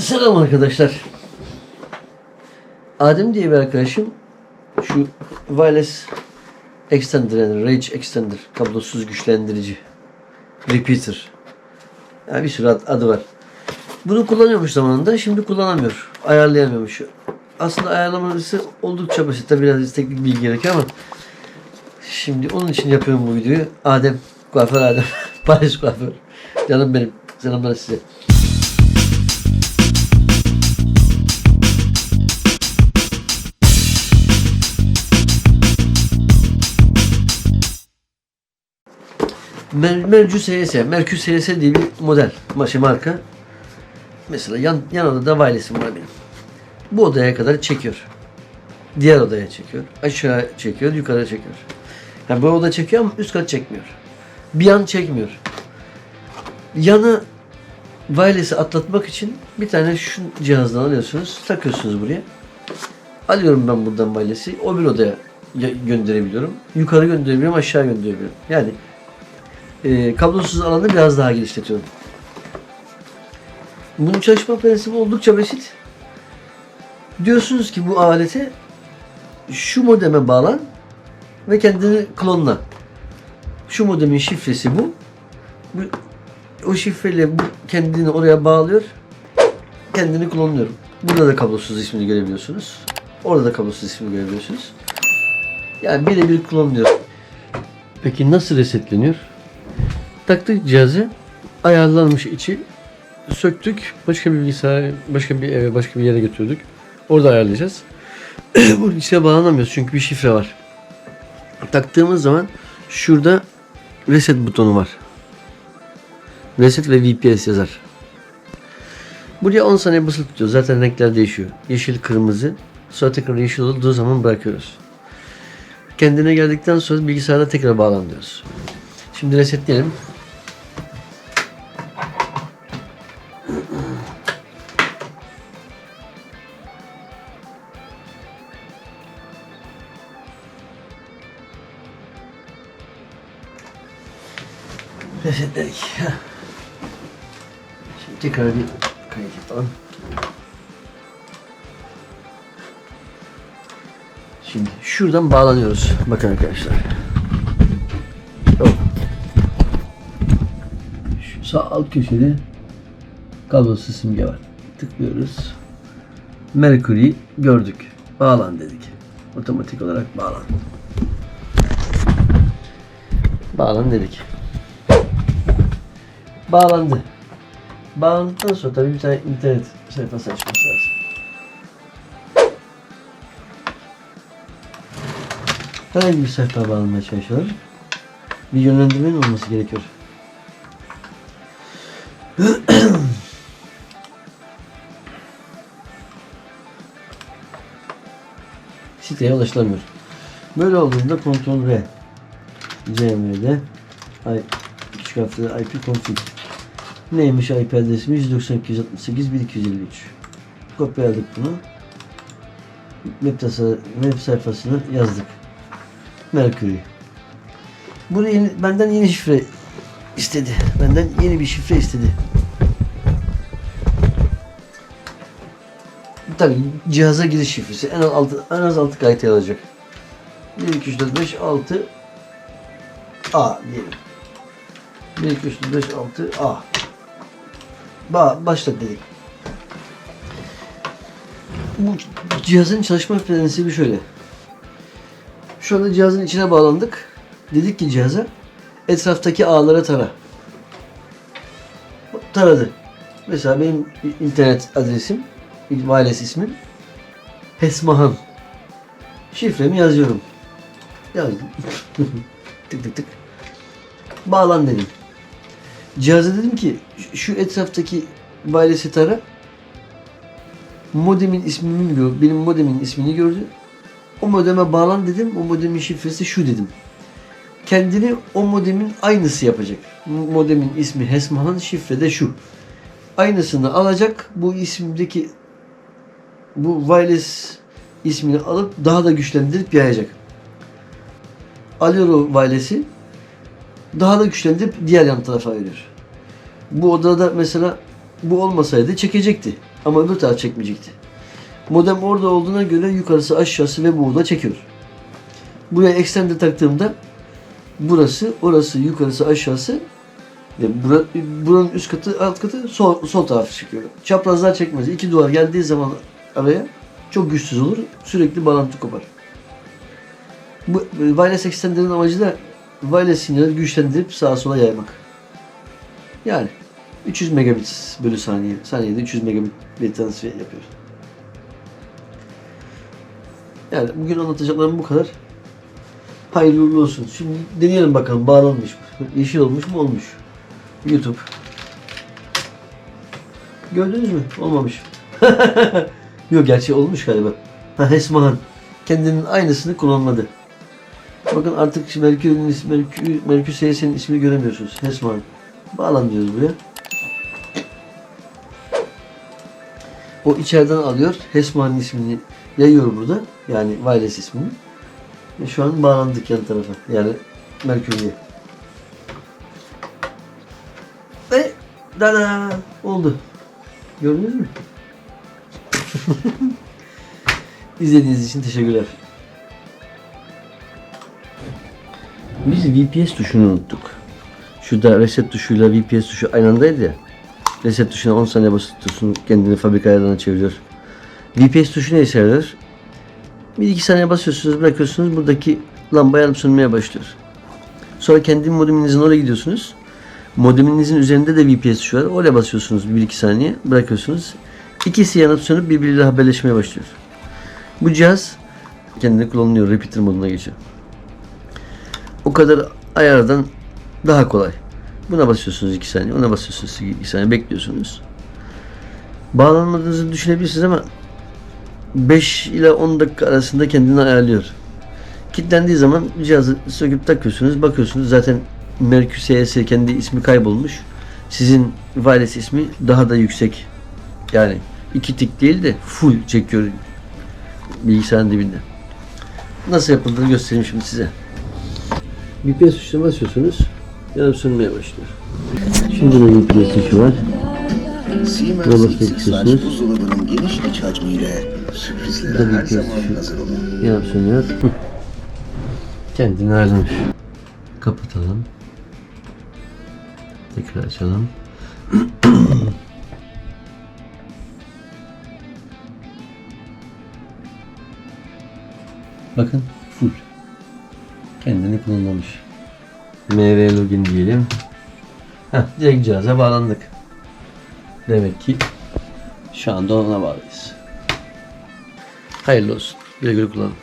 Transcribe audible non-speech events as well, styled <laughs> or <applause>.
Selam arkadaşlar. Adem diye bir arkadaşım şu wireless extender yani range extender kablosuz güçlendirici repeater. Yani bir sürü ad- adı var. Bunu kullanıyormuş zamanında şimdi kullanamıyor. Ayarlayamıyormuş. Aslında ayarlaması oldukça basit. Tabi biraz teknik bilgi gerekiyor ama şimdi onun için yapıyorum bu videoyu. Adem, kuaför Adem. <laughs> Paris kuaför. Canım benim. Selamlar size. Mer Mercü SS, Merkür SS diye bir model, maşı marka. Mesela yan, yan odada wireless'im var benim. Bu odaya kadar çekiyor. Diğer odaya çekiyor. Aşağı çekiyor, yukarı çekiyor. Yani bu oda çekiyor ama üst kat çekmiyor. Bir yan çekmiyor. Yanı wireless'i atlatmak için bir tane şu cihazdan alıyorsunuz, takıyorsunuz buraya. Alıyorum ben buradan wireless'i, o bir odaya ya- gönderebiliyorum. Yukarı gönderebiliyorum, aşağı gönderebiliyorum. Yani e, kablosuz alanı biraz daha genişletiyorum. Bunun çalışma prensibi oldukça basit. Diyorsunuz ki bu alete şu modeme bağlan ve kendini klonla. Şu modemin şifresi bu. bu o şifreyle bu kendini oraya bağlıyor. Kendini klonluyorum. Burada da kablosuz ismini görebiliyorsunuz. Orada da kablosuz ismini görebiliyorsunuz. Yani birebir klonluyor. Peki nasıl resetleniyor? Taktık cihazı, ayarlanmış içi, söktük, başka bir bilgisayar, başka bir eve, başka bir yere götürdük. Orada ayarlayacağız. <clears throat> Bunun içine bağlanamıyoruz çünkü bir şifre var. Taktığımız zaman şurada reset butonu var. Reset ve VPS yazar. Buraya 10 saniye basılı tutuyoruz. Zaten renkler değişiyor. Yeşil, kırmızı. Sonra tekrar yeşil olduğu zaman bırakıyoruz. Kendine geldikten sonra bilgisayara tekrar bağlan. Şimdi resetleyelim. Resetledik. Şimdi tekrar bir kayıt yapalım. Şimdi şuradan bağlanıyoruz. Bakın arkadaşlar. Şu sağ alt köşede kablosuz simge var. Tıklıyoruz. Mercury gördük. Bağlan dedik. Otomatik olarak bağlan. Bağlan dedik. Bağlandı. Bağlandıktan sonra tabii bir tane internet sayfası açması lazım. Herhangi bir sayfa bağlanmaya çalışıyorlar. Bir yönlendirmenin olması gerekiyor. <clears throat> Siteye ulaşılamıyor. Böyle olduğunda kontrol V. Harfle IP config. Neymiş IP adresimiz 192.168.1253. Kopyaladık bunu. Web, tasa, web sayfasına yazdık. Mercury. Buraya yeni, benden yeni şifre istedi. Benden yeni bir şifre istedi. Tabii cihaza giriş şifresi en az 6 en az 6 kayıt alacak. 1 2 3 4 5 6 A diyelim. 1 2 3 4 5 6 A. Ba başla dedik. Bu cihazın çalışma prensibi şöyle. Şu anda cihazın içine bağlandık. Dedik ki cihaza etraftaki ağlara tara. Taradı. Mesela benim internet adresim, wireless ismim Hesmahan. Şifremi yazıyorum. Yazdım. <laughs> tık tık tık. Bağlan dedim. Cihaza dedim ki şu etraftaki wireless'i tara. Modemin ismini gör, benim modemin ismini gördü. O modeme bağlan dedim. O modemin şifresi şu dedim. Kendini o modemin aynısı yapacak. Modemin ismi Hesmahan, şifre de şu. Aynısını alacak. Bu isimdeki bu wireless ismini alıp daha da güçlendirip yayacak. Alıyor o wireless'i daha da güçlendirip diğer yan tarafa veriyor. Bu odada mesela bu olmasaydı çekecekti. Ama öbür taraf çekmeyecekti. Modem orada olduğuna göre yukarısı aşağısı ve burada çekiyor. Buraya extender taktığımda burası, orası, yukarısı, aşağısı ve bura, buranın üst katı, alt katı sol, sol tarafı çekiyor. Çaprazlar çekmez. İki duvar geldiği zaman araya çok güçsüz olur. Sürekli bağlantı kopar. Bu wireless extender'ın amacı da wireless sinyali güçlendirip sağa sola yaymak. Yani 300 megabit bölü saniye. Saniyede 300 megabit bir transfer yapıyor. Yani bugün anlatacaklarım bu kadar. Hayırlı uğurlu olsun. Şimdi deneyelim bakalım bağlanmış mı? Yeşil olmuş mu? Olmuş. YouTube. Gördünüz mü? Olmamış. <laughs> Yok gerçi olmuş galiba. Ha Hesmahan. Kendinin aynısını kullanmadı. Bakın artık Merkür'ün ismi, Merkür, Merkür SS'nin ismini göremiyorsunuz. Hesmahan. Bağlan buraya. O içeriden alıyor. Hesmahan'ın ismini yayıyor burada. Yani wireless ismini. Ve şu an bağlandık yan tarafa. Yani Merkür'e. Ve dada oldu. Gördünüz mü? <laughs> İzlediğiniz için teşekkürler. Biz VPS tuşunu unuttuk. Şurada reset tuşuyla VPS tuşu aynı andaydı ya. Reset tuşuna 10 saniye basıp tutuyorsun kendini fabrika ayarlarına çeviriyor. VPS tuşu ne işe yarar? Bir iki saniye basıyorsunuz bırakıyorsunuz buradaki lamba yanıp sönmeye başlıyor. Sonra kendi modeminizin oraya gidiyorsunuz. Modeminizin üzerinde de VPS tuşu var. Oraya basıyorsunuz 1-2 saniye bırakıyorsunuz. İkisi yanıp sönüp birbiriyle haberleşmeye başlıyor. Bu cihaz kendini kullanılıyor. Repeater moduna geçiyor. O kadar ayardan daha kolay. Buna basıyorsunuz 2 saniye, ona basıyorsunuz 2 saniye bekliyorsunuz. Bağlanmadığınızı düşünebilirsiniz ama 5 ile 10 dakika arasında kendini ayarlıyor. Kilitlendiği zaman cihazı söküp takıyorsunuz, bakıyorsunuz zaten Merkür CS kendi ismi kaybolmuş. Sizin wireless ismi daha da yüksek. Yani iki tik değil de full çekiyor bilgisayarın dibinde. Nasıl yapıldığını göstereyim şimdi size. VPS tuşuna basıyorsunuz, yanıp sönmeye başlıyor. Şimdi de VPS tuşu var. X bekliyorsunuz. Buzdolabının geniş iç hacmiyle sürprizlere her zaman hazır olun. Yanıp sönüyor. Kendini ayarlamış. Kapatalım. Tekrar açalım. Bakın full. Kendini kullanmamış. MV login diyelim. Heh, direkt cihaza bağlandık. Demek ki şu anda ona bağlıyız. Hayırlı olsun. Güle güle kullanın.